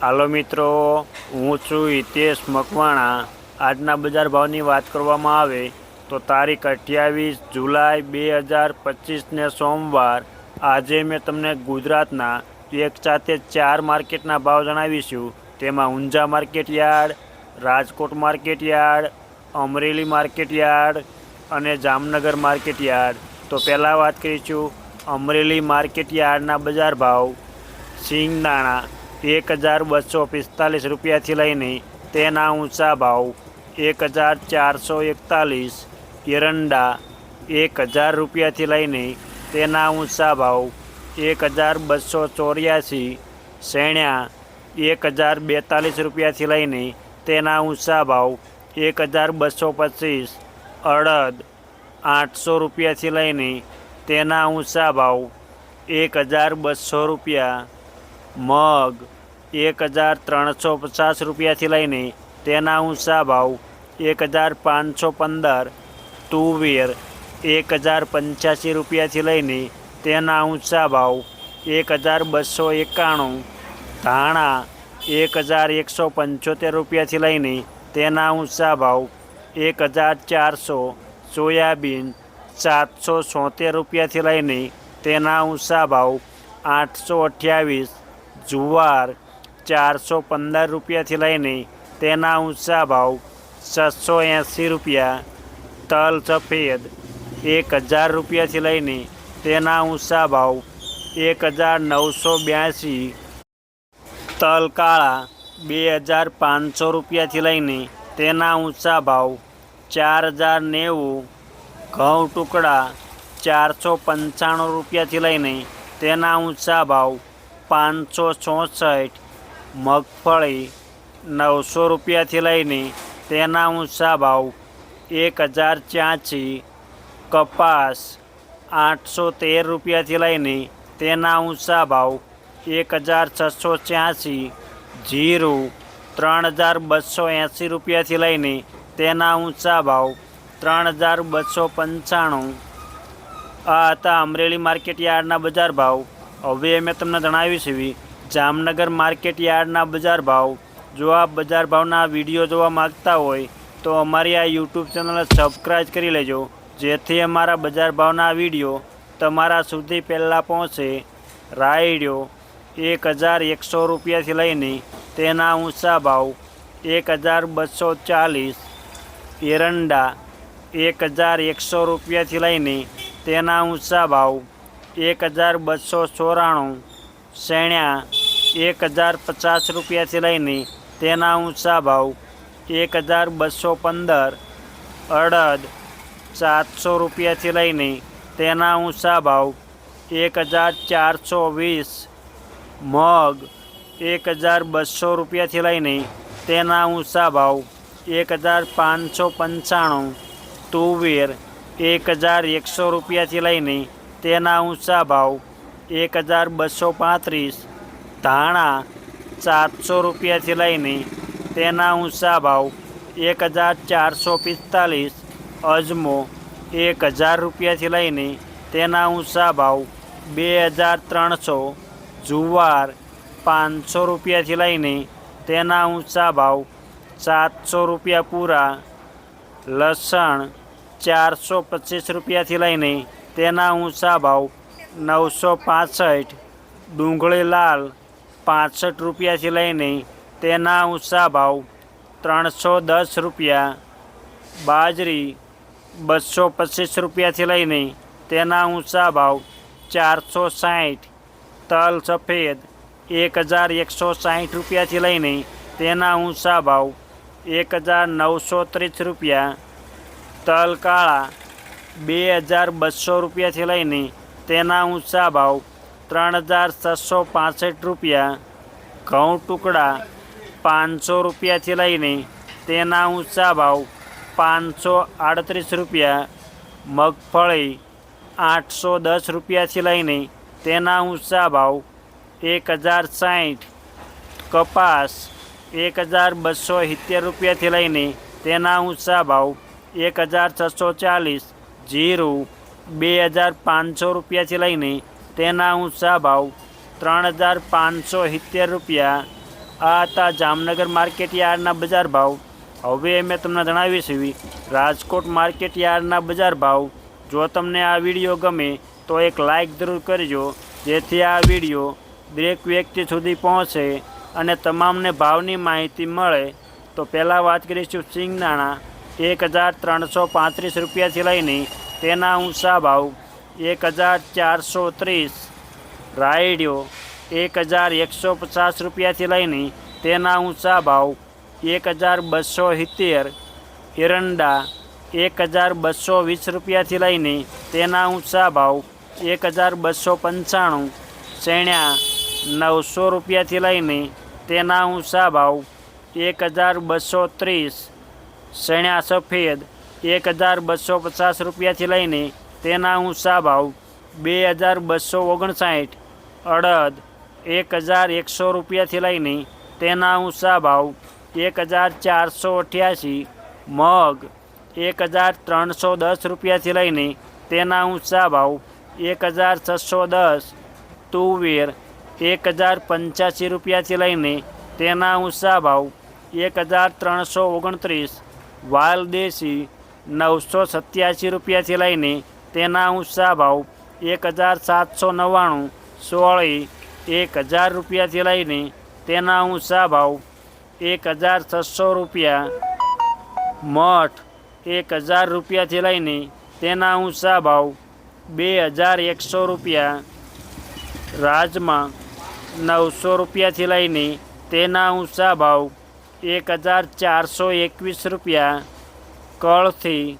હાલો મિત્રો, હું છું હિતેશ મકવાણા. આજના બજાર ભાવની વાત કરવામાં આવે તો તારીખ અઠ્યાવીસ જુલાઈ બે હજાર પચીસને સોમવાર. આજે મેં તમને ગુજરાતના એક સાથે ચાર માર્કેટના ભાવ જણાવીશું. તેમાં Unjha market yard, Rajkot market yard, Amreli market yard અને જામનગર માર્કેટ યાર્ડ. તો પહેલાં વાત કરીશું અમરેલી માર્કેટ યાર્ડના બજાર ભાવ. સિંગદાણા એક હજાર બસો પિસ્તાલીસ રૂપિયાથી લઈને તેના ઊંચા ભાવ એક હજાર ચારસો એકતાલીસ, એરંડા એક હજાર રૂપિયાથી લઈને તેના ઊંચા ભાવ એક હજાર બસો ચોર્યાસી શેણ્યા એક હજાર બેતાલીસ રૂપિયાથી લઈને તેના ઊંચા ભાવ એક હજાર બસો પચીસ, અડદ આઠસો રૂપિયાથી લઈને તેના ઊંચા ભાવ એક હજાર બસો રૂપિયા મગ એક હજાર ત્રણસો પચાસ રૂપિયાથી લઈને તેના ઊંચા ભાવ એક હજાર પાંચસો પંદર, તુવેર એક હજાર પંચ્યાસી રૂપિયાથી લઈને તેના ઊંચા ભાવ એક હજાર બસો એકાણું, ધાણા એક હજાર એકસો પંચોતેર રૂપિયાથી લઈને તેના ઊંચા ભાવ એક હજાર ચારસો, સોયાબીન સાતસો છોતેર રૂપિયાથી લઈને તેના ઊંચા ભાવ આઠસો અઠ્યાવીસ જુવાર ચારસો પંદર રૂપિયાથી લઈને તેના ઊંચા ભાવ છસો એંસી રૂપિયા તલ સફેદ એક હજાર રૂપિયાથી લઈને તેના ઊંચા ભાવ એક હજાર નવસો બ્યાસી તલ કાળા બે હજાર પાંચસો રૂપિયાથી લઈને તેના ઊંચા ભાવ ચાર હજાર નેવું ઘઉં ટુકડા ચારસો પંચાણું રૂપિયાથી લઈને તેના ઊંચા ભાવ પાંચસો ચોસઠ મગફળી નવસો રૂપિયાથી લઈને તેના ઊંચા ભાવ એક હજાર ચ્યાસી કપાસ આઠસો તેર રૂપિયાથી લઈને તેના ઊંચા ભાવ એક હજાર છસો ત્યાંસી જીરું ત્રણ હજાર બસો એંસી રૂપિયાથી લઈને તેના ઊંચા ભાવ ત્રણ હજાર બસો પંચાણું. આ હતા અમરેલી માર્કેટ યાર્ડના બજાર ભાવ. હવે મેં તમને જણાવી છે જામનગર માર્કેટ યાર્ડના બજાર ભાવ. જો આ બજાર ભાવના વીડિયો જોવા માગતા હોય, તો અમારી આ યુટ્યુબ ચેનલ સબસ્ક્રાઈબ કરી લેજો, જેથી અમારા બજાર ભાવના વીડિયો તમારા સુધી પહેલાં પહોંચે. રાયડ્યો એક હજાર એકસો રૂપિયાથી લઈને તેના ઊંચા ભાવ એક હજાર બસો ચાલીસ એરંડા એક હજાર એકસો રૂપિયાથી લઈને તેના ઊંચા ભાવ એક હજાર બસો ચોરાણું, શેણ્યા એક હજાર પચાસ રૂપિયાથી લઈને તેના ઊંચા ભાવ એક હજાર બસો પંદર, અડદ સાતસો રૂપિયાથી લઈને તેના ઊંચા ભાવ એક હજાર ચારસો વીસ, મગ એક હજાર બસો રૂપિયાથી લઈને તેના ઊંચા ભાવ એક હજાર પાંચસો પંચાણું, તુવેર એક હજાર એકસો રૂપિયાથી લઈને તેના ઊંચા ભાવ એક હજાર બસો પાંત્રીસ, ધાણા સાતસો રૂપિયાથી લઈને તેના ઊંચા ભાવ એક હજાર ચારસો પિસ્તાલીસ, અજમો એક હજાર રૂપિયાથી લઈને તેના ઊંચા ભાવ બે હજાર ત્રણસો, જુવાર પાંચસો રૂપિયાથી લઈને તેના ઊંચા ભાવ સાતસો રૂપિયા પૂરા, લસણ ચારસો પચીસ રૂપિયાથી લઈને તેના ઊંચા ભાવ નવસો પાસઠ, ડુંગળી લાલ પાસઠ રૂપિયાથી લઈને તેના ઊંચા ભાવ ત્રણસો દસ રૂપિયા, બાજરી બસો પચીસ રૂપિયાથી લઈને તેના ઊંચા ભાવ ચારસો સાઠ, તલ સફેદ એક હજાર એકસો સાઠ રૂપિયાથી લઈને તેના ઊંચા ભાવ એક હજાર નવસો ત્રીસ રૂપિયા, તલ કાળા બે હજાર બસો રૂપિયાથી લઈને તેના ઊંચા ભાવ ત્રણ હજાર છસો પાસઠ રૂપિયા, ઘઉં ટુકડા પાંચસો રૂપિયાથી લઈને તેના ઊંચા ભાવ પાંચસો આડત્રીસ રૂપિયા, મગફળી આઠસો દસ રૂપિયાથી લઈને તેના ઊંચા ભાવ એક હજાર સાઠ કપાસ એક હજાર બસો સિત્તેર રૂપિયાથી લઈને તેના ઊંચા ભાવ એક હજાર છસો ચાલીસ જીરું બે હજાર પાંચસો રૂપિયાથી લઈને તેના ઊંચા ભાવ ત્રણ હજાર પાંચસો સિત્તેર રૂપિયા. આ હતા જામનગર માર્કેટ યાર્ડના બજાર ભાવ. હવે મેં તમને જણાવી એવી રાજકોટ માર્કેટ યાર્ડના બજાર ભાવ. જો તમને આ વીડિયો ગમે તો એક લાઇક જરૂર કરજો, જેથી આ વીડિયો દરેક વ્યક્તિ સુધી પહોંચે અને તમામને ભાવની માહિતી મળે. તો પહેલાં વાત કરીશું સિંગદાણા એક હજાર ત્રણસો પાંત્રીસ રૂપિયાથી લઈને તેના ઊંચા ભાવ એક હજાર ચારસો ત્રીસ. રાયડિયો એક હજાર એકસો પચાસ રૂપિયાથી લઈને તેના ઊંચા ભાવ એક હજાર બસો સિત્તેર. એરંડા એક હજાર બસો વીસ રૂપિયાથી લઈને તેના ઊંચા ભાવ એક હજાર બસો પંચાણું. ચણ્યા નવસો રૂપિયાથી લઈને તેના ઊંચા ભાવ એક હજાર બસો ત્રીસ. ચણ્યા સફેદ એક હજાર બસો પચાસ રૂપિયાથી લઈને તેના ઊંચા ભાવ બે હજાર બસો ઓગણસાઠ અડદ એક હજાર એકસો રૂપિયાથી લઈને તેના ઊંચા ભાવ એક હજાર ચારસો અઠ્યાસી મગ એક હજાર ત્રણસો દસ રૂપિયાથી લઈને તેના ઊંચા ભાવ એક હજાર છસો દસ તુવેર એક હજાર પંચ્યાસી રૂપિયાથી લઈને તેના ઊંચા ભાવ એક હજાર ત્રણસો ઓગણત્રીસ વાલ દેશી નવસો સત્યાસી રૂપિયાથી લઈને તેના ઊંચા ભાવ એક હજાર સાતસો નવ્વાણું, સોળી એક હજાર રૂપિયાથી લઈને તેના ઊંચા ભાવ એક હજાર છસો રૂપિયા, મઠ એક હજાર રૂપિયાથી લઈને તેના ઊંચા ભાવ બે હજાર એકસો રૂપિયા, રાજમાં નવસો રૂપિયાથી લઈને તેના ઊંચા ભાવ એક હજાર ચારસો એકવીસ રૂપિયા કળથી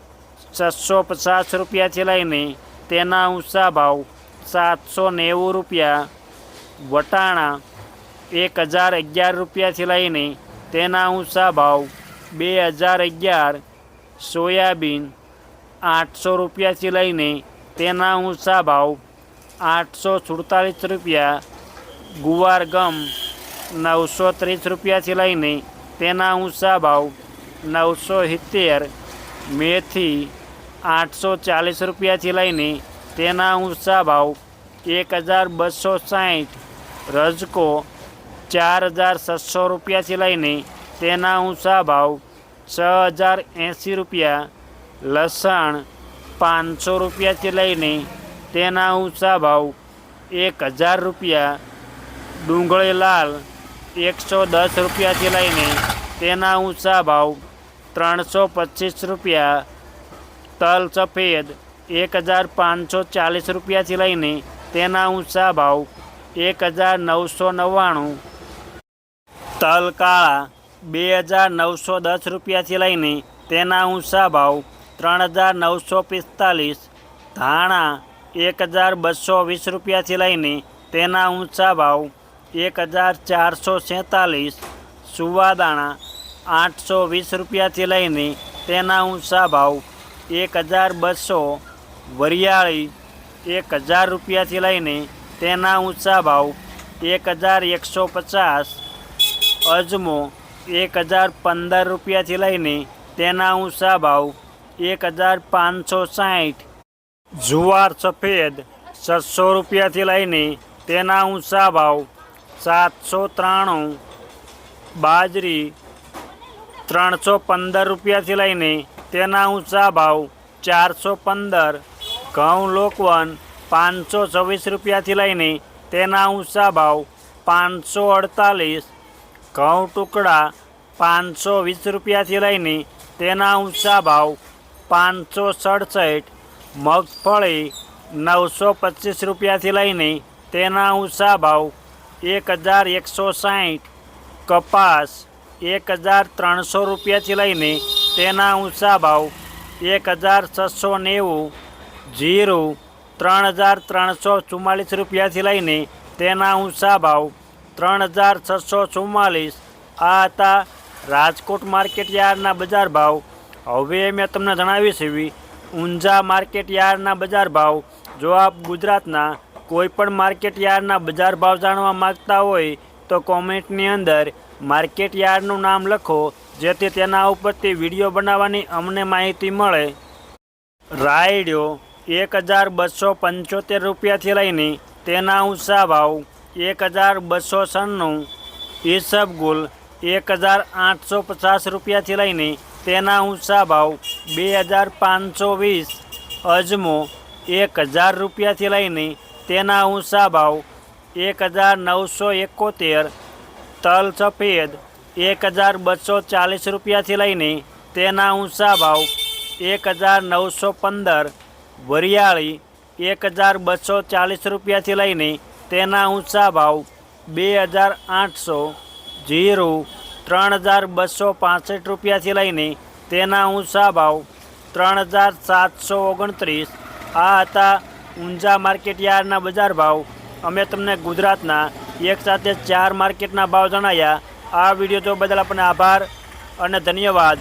છસો પચાસ રૂપિયાથી લઈને તેના ઊંચા ભાવ સાતસો નેવું રૂપિયા, વટાણા એક હજાર અગિયાર રૂપિયાથી લઈને તેના ઊંચા ભાવ બે હજાર અગિયાર, સોયાબીન આઠસો રૂપિયાથી લઈને તેના ઊંચા ભાવ આઠસો સુડતાલીસ રૂપિયા, ગુવાર ગમ નવસો ત્રીસ રૂપિયાથી લઈને તેના ઊંચા ભાવ નવસો સિત્તેર મેથી આઠસો ચાલીસ રૂપિયાથી લઈને તેના ઊંચા ભાવ એક હજાર બસો સાઠ રજકો ચાર હજાર છસો રૂપિયાથી લઈને તેના ઊંચા ભાવ છ હજાર એંસી રૂપિયા, લસણ પાંચસો રૂપિયાથી લઈને તેના ઊંચા ભાવ એક હજાર રૂપિયા, ડુંગળી લાલ એકસો દસ રૂપિયાથી લઈને તેના ઊંચા ભાવ ત્રણસો પચીસ રૂપિયા, તલ સફેદ એક હજાર પાંચસો ચાલીસ રૂપિયાથી લઈને તેના ઊંચા ભાવ એક હજાર નવસો નવ્વાણું. તલ કાળા બે હજાર નવસો દસ રૂપિયાથી લઈને તેના ઊંચા ભાવ ત્રણ હજાર નવસો પિસ્તાલીસ, ધાણા એક હજાર બસો વીસ રૂપિયાથી લઈને તેના ઊંચા ભાવ એક હજાર ચારસો સેંતાલીસ સુવાદાણા આઠસો વીસ રૂપિયાથી લઈને તેના ઊંચા ભાવ એક હજાર બસો, વરિયાળી એક હજાર રૂપિયાથી લઈને તેના ઊંચા ભાવ એક હજાર એકસો પચાસ, અજમો એક હજાર પંદર રૂપિયાથી લઈને તેના ઊંચા ભાવ એક હજાર પાંચસો સાઠ, જુવાર સફેદ છસો રૂપિયાથી લઈને તેના ઊંચા ભાવ સાતસો ત્રાણું, બાજરી ત્રણસો પંદર રૂપિયાથી લઈને તેના ઊંચા ભાવ ચારસો પંદર, ઘઉં લોકવન પાંચસો છવ્વીસ રૂપિયાથી લઈને તેના ઊંચા ભાવ પાંચસો અડતાલીસ, ઘઉં ટુકડા પાંચસો વીસ રૂપિયાથી લઈને તેના ઊંચા ભાવ પાંચસો સડસઠ, મગફળી નવસો પચીસ રૂપિયાથી લઈને તેના ઊંચા ભાવ એક હજાર એકસો સાઠ કપાસ એક હજાર ત્રણસો રૂપિયાથી લઈને તેના ઊંચા ભાવ એક હજાર છસો નેવું, જીરું ત્રણ હજાર ત્રણસો ચુમ્માલીસ રૂપિયાથી લઈને તેના ઊંચા ભાવ ત્રણ હજાર છસો ચુમ્માલીસ. આ હતા રાજકોટ માર્કેટ યાર્ડના બજાર ભાવ. હવે મેં તમને જણાવીશ એવી ઊંઝા માર્કેટ યાર્ડના બજાર ભાવ. જો આપ ગુજરાતના કોઈ પણ માર્કેટ યાર્ડના બજાર ભાવ જાણવા માગતા હોય તો કોમેન્ટની અંદર માર્કેટ યાર્ડનું નામ લખો, જેથી તેના ઉપરથી વીડિયો બનાવવાની અમને માહિતી મળે. રાયડ્યો એક હજાર બસો પંચોતેર રૂપિયાથી લઈને તેના ઊંચા ભાવ એક હજાર બસો સન્નું. ઈસબગુલ એક હજાર આઠસો પચાસ રૂપિયાથી લઈને તેના ઊંચા ભાવ બે હજાર પાંચસો વીસ. અજમો એક હજાર રૂપિયાથી લઈને તેના ઊંચા ભાવ એક હજાર નવસો એકોતેર, તલ સફેદ એક હજાર બસો ચાલીસ રૂપિયાથી લઈને તેના ઊંચા ભાવ એક હજાર નવસો પંદર, વરિયાળી એક હજાર બસો ચાલીસ રૂપિયાથી લઈને તેના ઊંચા ભાવ બે હજાર આઠસો, જીરું ત્રણ હજાર બસો પાસઠ રૂપિયાથી લઈને તેના ઊંચા ભાવ ત્રણ હજાર સાતસો ઓગણત્રીસ. આ હતા ઊંઝા માર્કેટ યાર્ડના બજાર ભાવ. અમે તમને ગુજરાતના એક સાથે ચાર માર્કેટના ભાવ જણાવ્યા આ વીડિયો જોવા બદલ આપણને આભાર અને ધન્યવાદ.